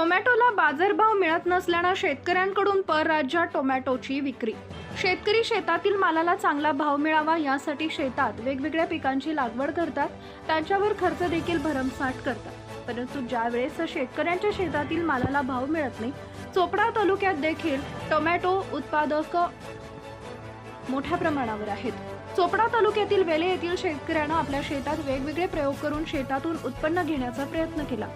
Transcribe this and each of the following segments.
टोमॅटोला बाजारभाव मिळत नसल्यानं शेतकऱ्यांकडून परराज्यात टोमॅटोची विक्री. शेतकरी शेतातील मालाला चांगला भाव मिळावा यासाठी शेतात वेगवेगळ्या पिकांची लागवड करतात. त्यांच्यावर खर्च देखील भरमसाठ करतात. परंतु ज्यावेळेस शेतकऱ्यांच्या शेतातील मालाला भाव मिळत नाही चोपडा तालुक्यात देखील टोमॅटो उत्पादक मोठ्या प्रमाणावर आहेत. चोपडा तालुक्यातील वेले येथील शेतकऱ्यानं आपल्या शेतात वेगवेगळे प्रयोग करून शेतातून उत्पन्न घेण्याचा प्रयत्न केला.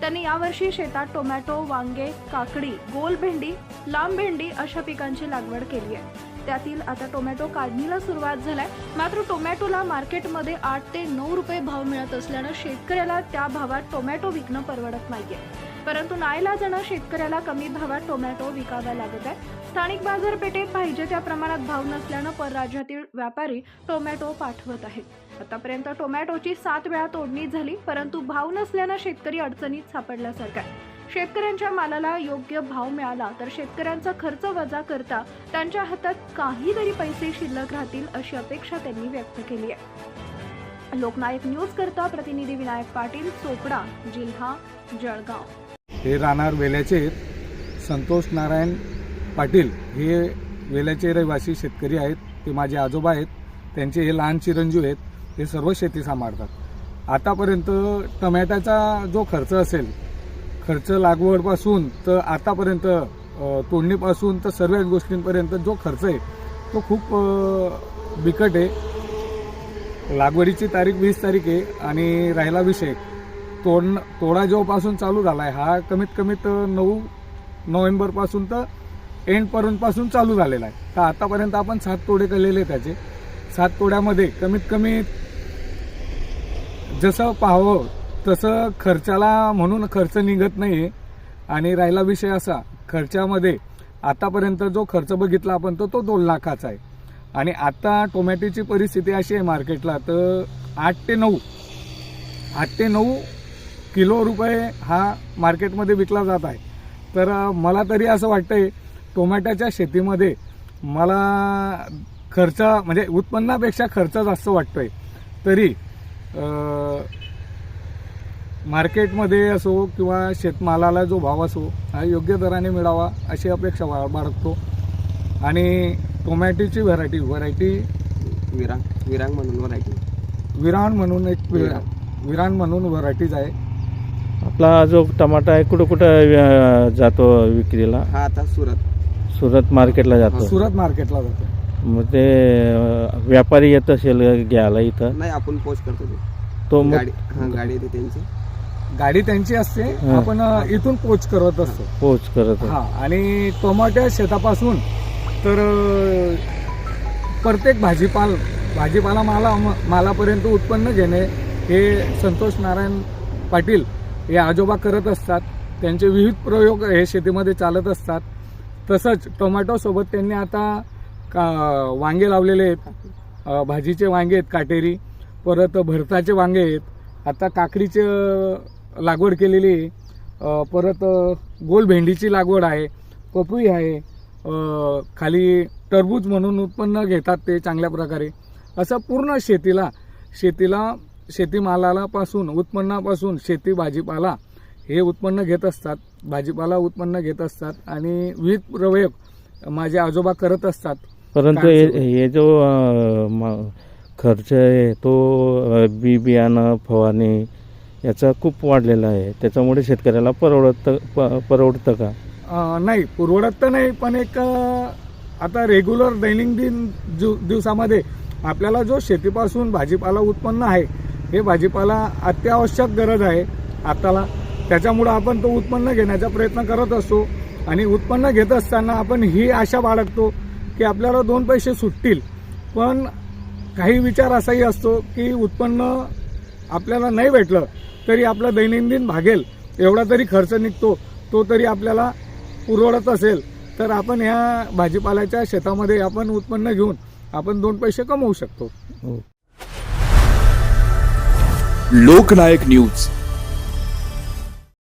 त्यांनी यावर्षी शेतात टोमॅटो वांगे काकडी गोल भेंडी लांब भेंडी अशा पिकांची लागवड केली आहे. त्यातील आता टोमॅटो काढणीला सुरुवात झालाय. मात्र टोमॅटोला मार्केटमध्ये आठ ते नऊ रुपये भाव मिळत असल्यानं शेतकऱ्याला त्या भावात टोमॅटो विकणं परवडत नाहीये. परंतु नाईलाजानं शेतकऱ्याला कमी भावात टोमॅटो विकावा लागत आहे. स्थानिक बाजारपेठेत पाहिजे त्या प्रमाणात भाव नसल्यानं परराज्यातील व्यापारी टोमॅटो पाठवत आहेत. आतापर्यंत टोमॅटोची सात वेळा तोडणी झाली परंतु भाव नसल्यानं शेतकरी अडचणीत सापडल्यासारखा आहे. शेतकऱ्यांच्या मालाला योग्य भाव मिळाला तर शेतकऱ्यांचा खर्च वजा करता त्यांच्या हातात काहीतरी पैसे शिल्लक राहतील अशी अपेक्षा त्यांनी व्यक्त केली आहे. लोकनायक न्यूज करता प्रतिनिधी विनायक पाटील चोपडा जिल्हा जळगाव. हे राहणार वेल्याचे संतोष नारायण पाटील हे वेल्याचे रहिवासी शेतकरी आहेत. ते माझे आजोबा आहेत. त्यांचे हे लहान चिरंजीव आहेत. हे सर्व शेती सांभाळतात. आतापर्यंत टमॅट्याचा जो खर्च असेल खर्च लागवडपासून तर आतापर्यंत तोडणीपासून तर सर्वच गोष्टींपर्यंत जो खर्च आहे तो खूप बिकट आहे. लागवडीची तारीख वीस तारीख आहे आणि राहिला विषय. तोड तोडा जेव्हापासून चालू झाला आहे हा कमीत कमी तर नऊ नोव्हेंबरपासून तर एंडपर्यंतपासून चालू झालेला आहे. तर आतापर्यंत आपण सात तोडे केलेले त्याचे. सात तोड्यामध्ये कमीत कमी जसं पाहावं तसं खर्चाला म्हणून खर्च निघत नाही आहे आणि राहिला विषय असा खर्चामध्ये आतापर्यंत जो खर्च बघितला आपण तर तो दोन लाखाचा आहे. आणि आता टोमॅटोची परिस्थिती अशी आहे मार्केटला तर आठ ते नऊ आठ ते नऊ किलो रुपये हा मार्केटमध्ये विकला जात आहे. तर मला तरी असं वाटतंय टोमॅटोच्या शेतीमध्ये मला खर्च म्हणजे उत्पन्नापेक्षा खर्च जास्त वाटतोय. तरी मार्केटमध्ये असो किंवा शेतमालाला जो भाव असो हा योग्य दराने मिळावा अशी अपेक्षा बा- बाळगतो. आणि टोमॅटोची व्हरायटी व्हरायटी विरांग विरांग म्हणून व्हरायटी विरान म्हणून एक विरान. विरान म्हणून व्हरायटीज आहे. आपला जो टमाटा आहे कुठं कुठं अं, जातो विक्रीला? हा आता सुरत. सुरत मार्केटला जातो. सुरत मार्केटला जातो. मग ते अं, व्यापारी येत असेल घ्यायला इथं? नाही आपण पोस्ट करतो ते. तो मग गाडी हा गाडी येते त्यांची. गाडी त्यांची असते हा. आपण अ, इथून पोच करत असतो. पोच करत आहे. हा आणि टोमॅटो शेतापासून तर अ, प्रत्येक भाजीपाल भाजीपाला माला मालापर्यंत उत्पन्न घेणे हे संतोष नारायण पाटील हे आजोबा करत असतात. त्यांचे विविध प्रयोग हे शेतीमध्ये चालत असतात. तसंच टोमॅटोसोबत त्यांनी आता का वांगे लावलेले आहेत. अ, भाजीचे वांगे आहेत काटेरी. परत भरताचे वांगे आहेत. आता काकडीचे अ, लागवड केलेली आहे. परत गोल भेंडीची लागवड आहे पपई आहे खाली टरबूज म्हणून उत्पन्न घेतात ते चांगल्या प्रकारे. असं पूर्ण शेतीला शेतीला शेतीमालाला पासून उत्पन्नापासून शेती भाजीपाला हे उत्पन्न घेत असतात. भाजीपाला उत्पन्न घेत असतात आणि विविध प्रयोग माझे आजोबा करत असतात. परंतु हे जो खर्च आहे तो बी बियाणं फवारणी याचा खूप वाढलेला आहे. त्याच्यामुळे शेतकऱ्याला परवडत प- परवडतं का? अ, नाही पुरवडत तर नाही पण एक अ, आता रेग्युलर दैनंदिन दिव दिवसामध्ये आपल्याला जो शेतीपासून भाजीपाला उत्पन्न आहे हे भाजीपाला अत्यावश्यक गरज आहे. आताला त्याच्यामुळं आपण तो उत्पन्न घेण्याचा प्रयत्न करत असतो आणि उत्पन्न घेत असताना आपण ही आशा बाळगतो की आपल्याला दोन पैसे सुटतील. पण काही विचार असाही असतो की उत्पन्न आपल्याला नाही भेटलं तरी आपलं दैनंदिन भागेल एवढा तरी खर्च निघतो तो तरी आपल्याला पुरवडत असेल तर आपण ह्या भाजीपाल्याच्या शेतामध्ये आपण उत्पन्न घेऊन आपण दोन पैसे कमवू शकतो हो. लोकनायक न्यूज